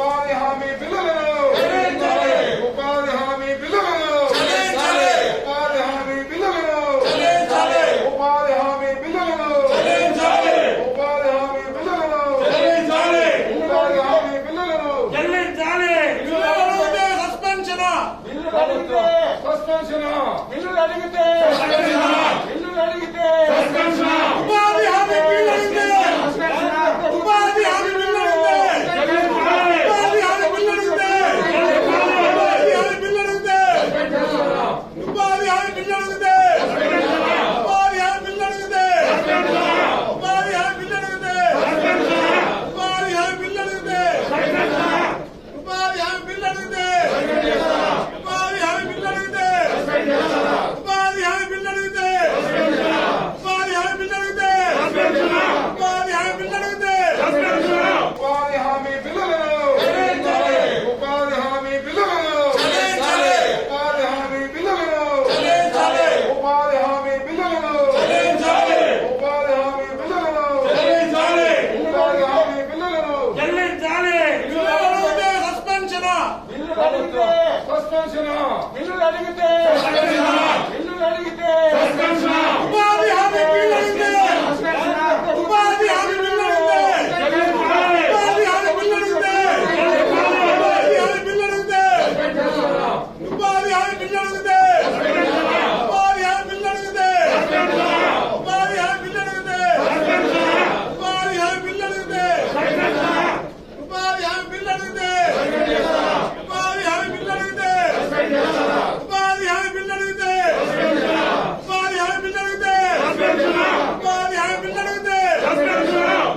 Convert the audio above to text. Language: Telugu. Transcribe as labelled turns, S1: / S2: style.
S1: ఉపాధి హామీ
S2: బిల్లులు.
S1: ఉపాధి హామీ
S2: బిల్లులు.
S1: ఉపాధి హామీ
S2: బిల్లులు.
S1: ఉపాధి హామీ
S2: బిల్లులు.
S1: ఉపాధి హామీ
S2: బిల్లులు.
S1: ఉపాధి హామీ బిల్లులు. సస్పెన్షన్ బిల్లులు అడిగితే
S2: సస్పెన్షన్?
S1: బిల్లులు అడిగితే ಬಿಲ್ಲು
S2: ಅಡಗಿದೆ